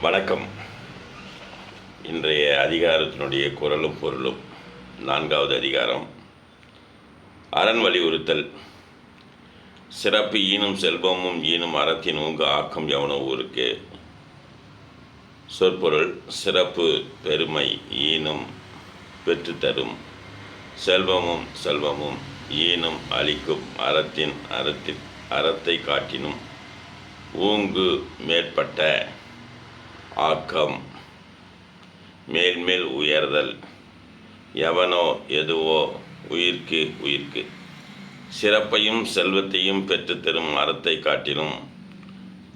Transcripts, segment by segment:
வணக்கம். இன்றைய அதிகாரத்தினுடைய குரலும் பொருளும் நான்காவது அதிகாரம். அரண் வலியுறுத்தல். சிறப்பு ஈனும் செல்வமும் ஈனும் அறத்தின் ஊங்கு ஆக்கம் எவனோ ஊருக்கு. சொற்பொருள் சிறப்பு பெருமை ஈனும் பெற்றுத்தரும் செல்வமும் செல்வமும் ஈனும் அளிக்கும் அறத்தின் அறத்தின் அறத்தை காட்டினும் ஊங்கு மேற்பட்ட ஆக்கம் மேல்மேல் உயர்தல் எவனோ எதுவோ உயிர்க்கு உயிர்க்கு. சிறப்பையும் செல்வத்தையும் பெற்றுத்தரும் அறத்தை காட்டிலும்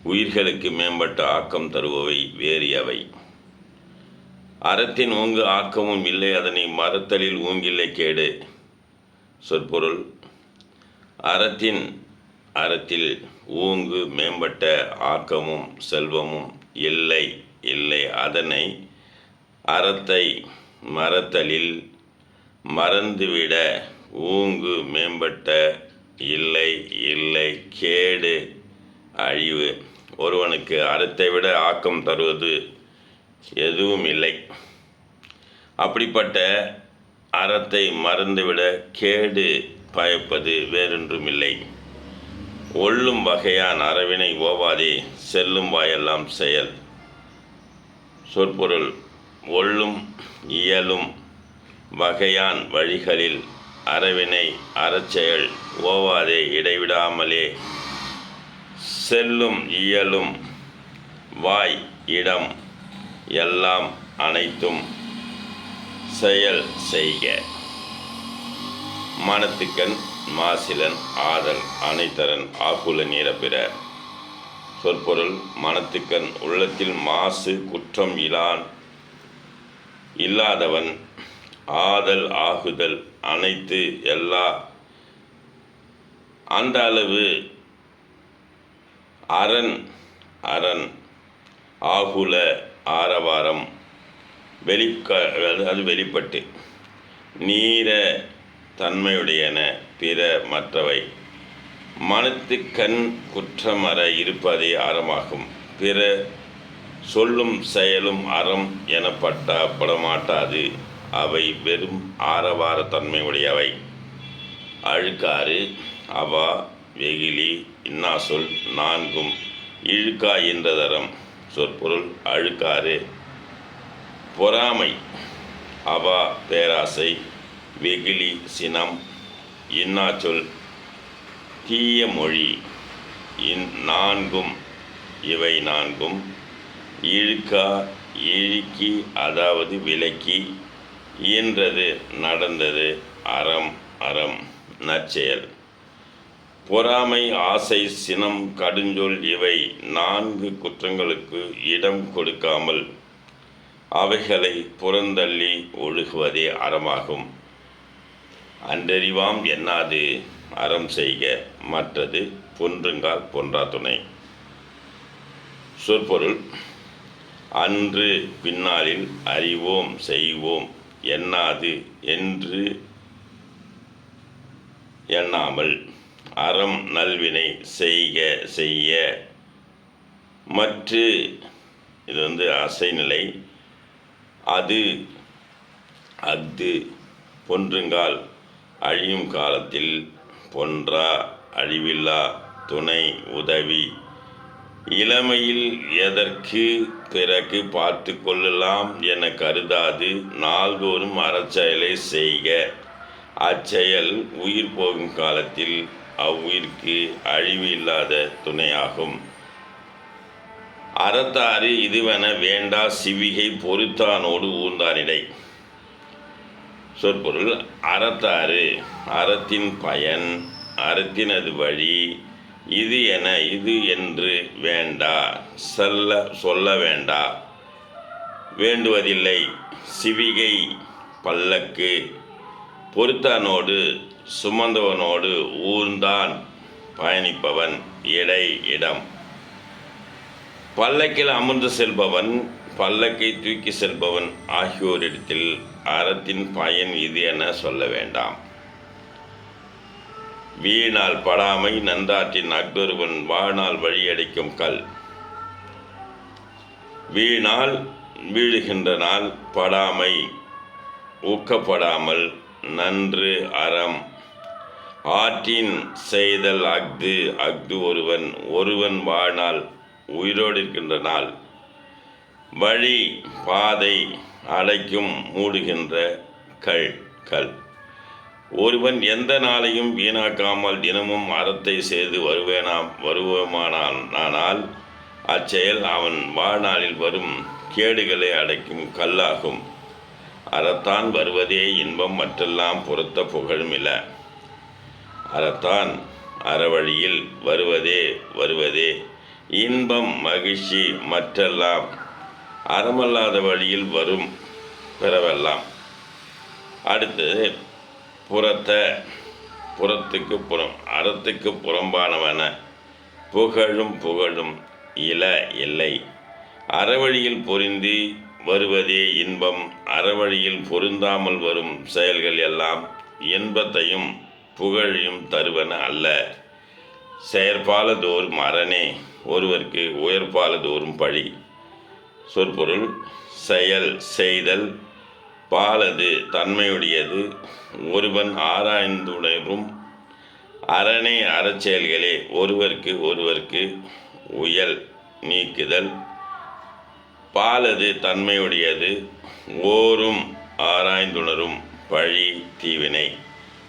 உயிர்களுக்கு மேம்பட்ட ஆக்கம் தருபவை வேறு எவை? அறத்தின் ஊங்கு ஆக்கமும் இல்லை அதனை மறுத்தலில் ஊங்கில்லை கேடு. சொற்பொருள் அறத்தின் அறத்தில் ஊங்கு மேம்பட்ட ஆக்கமும் செல்வமும் இல்லை. இல்லை அதனை அறத்தை மறத்தலில் மறந்துவிட ஊங்கு மேம்பட்ட இல்லை இல்லை கேடு அழிவு. ஒருவனுக்கு அறத்தை விட ஆக்கம் தருவது எதுவும் இல்லை. அப்படிப்பட்ட அறத்தை மறந்துவிட கேடு பயப்பது வேறொன்றும் இல்லை. ஒள்ளும் வகையான் அறவினை ஓவாதே செல்லும் வாயெல்லாம் செயல். சொற்பொருள் ஒள்ளும் இயலும் வகையான் வழிகளில் அறவினை அறச்செயல் ஓவாதே இடைவிடாமலே. செல்லும் இயலும் வாய் இடம் எல்லாம் அனைத்தும் செயல் செய்க. மனத்துக்கண் மாசிலன் ஆதல் அனைத்தரன் ஆக்குல நீரப்பிற. சொற்பொருள் மனத்துக்கண் உள்ளத்தில் மாசு குற்றம் இலான். இல்லாதவன் ஆதல் ஆகுதல் அனைத்து எல்லா. அந்த அளவு அரண் அரண் ஆகுல ஆரவாரம். வெளிக்க அது வெளிப்பட்டு. நீர தன்மையுடையன பிற மற்றவை. மனத்து கண் குற்றமற இருப்பதே அறமாகும் பிற சொல்லும் செயலும் அறம் எனப்பட்டப்படமாட்டாது அவை வெறும் ஆரவார தன்மையுடையவை அழுக்காறு அவா வெகிலி இன்னா சொல் நான்கும் இழுக்கா என்றதரம் சொற்பொருள் அழுக்காறு. பொறாமை அவா பேராசை வெகிலி சினம் இன்னாச்சொல் தீய மொழி. இன் நான்கும் இவை நான்கும். இழுக்கா இழுக்கி அதாவது விலக்கி. இயன்றது நடந்தது அறம் அறம் நற்செயல். பொறாமை ஆசை சினம் கடுஞ்சொல் இவை நான்கு குற்றங்களுக்கு இடம் கொடுக்காமல் அவைகளை புறந்தள்ளி ஒழுகுவதே அறமாகும். அன்றறிவாம் எண்ணாது அறம் செய்க. மற்றது பொன்றுங்கால் பொன்றா துணை. சொற்பொருள் அன்று பின்னாளில் அறிவோம் செய்வோம் எண்ணாது என்று எண்ணாமல் அறம் நல்வினை செய்க செய்ய மற்று இது வந்து அசைநிலை. அது அஃது பொன்றுங்கால் அழியும் காலத்தில் பொன்றா அழிவில்லா துணை உதவி. இளமையில் எதற்கு பிறகு பார்த்து கொள்ளலாம் என கருதாது. நாள்தோறும் அறச்செயலை செய்க. அச்செயல் உயிர் போகும் காலத்தில் அவ்வுயிர்க்கு அழிவு இல்லாத துணையாகும். அறத்தாறு இதுவென வேண்டா சிவிகை பொறுத்தானோடு ஊர்ந்தானிடை. சொற்பொருள் அறத்தாறு அறத்தின் பயன் அறத்தினது வழி இது என இது என்று வேண்டா சொல்ல சொல்ல வேண்டா. வேண்டுவதில்லை சிவிகை பல்லக்கு. பொறுத்தானோடு சுமந்தவனோடு ஊர்ந்தான் பயணிப்பவன் இடை இடம். பல்லக்கில் அமர்ந்து செல்பவன் பல்லக்கை தூக்கி செல்பவன் ஆகியோரிடத்தில் அறத்தின் பயன் இது என சொல்ல வேண்டாம். வீணால் படாமை நன்றாற்றின் அக்தொருவன் வாழ்நாள் வழியடைக்கும் கல். வீணால் வீழுகின்ற நாள் படாமை ஊக்கப்படாமல் நன்று அறம். ஆற்றின் செய்தல் அஃது அஃது ஒருவன் ஒருவன் வாழ்நாள் உயிரோடு இருக்கின்ற நாள். வழி பாதை அடைக்கும் மூடுகின்ற கல் கல். ஒருவன் எந்த நாளையும் வீணாக்காமல் தினமும் அறத்தை செய்து வருவேனாம் வருவோமானால் ஆனால் அச்செயல் அவன் வாழ்நாளில் வரும் கேடுகளை அடைக்கும் கல்லாகும். அறத்தான் வருவதே இன்பம் மற்றெல்லாம் புறத்த புகழுமில்ல அறத்தான் அறவழியில் வருவதே வருவதே இன்பம் மகிழ்ச்சி மற்றெல்லாம் அறமல்லாத வழியில் வரும் பிறவெல்லாம். அடுத்தது புறத்தை புறத்துக்கு புறம் அறத்துக்கு புறம்பானவன புகழும் புகழும் இல இல்லை அறவழியில் பொருந்தி வருவதே இன்பம் அறவழியில் பொருந்தாமல் வரும் செயல்கள் எல்லாம் இன்பத்தையும் புகழையும் தருவன அல்ல. செயற்பாலதோறும் அரணே ஒருவருக்கு உயர்பாலதோறும் பழி. சொற்பொருள் செயல் செய்தல் பாலது தன்மையுடையது. ஒருவன் ஆராய்ந்துணரும் அரணே அறச்செயல்களே ஒருவருக்கு ஒருவருக்கு உயல் நீக்குதல். பாலது தன்மையுடையது ஓரும் ஆராய்ந்துணரும் பழி தீவினை.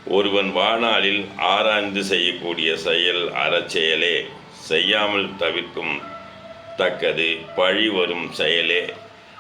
ஒருவன் வாழ்நாளில் ஆராய்ந்து செய்யக்கூடிய செயல் அறச்செயலே செய்யாமல் தவிர்க்கும் தக்கது பழி வரும் செயலே.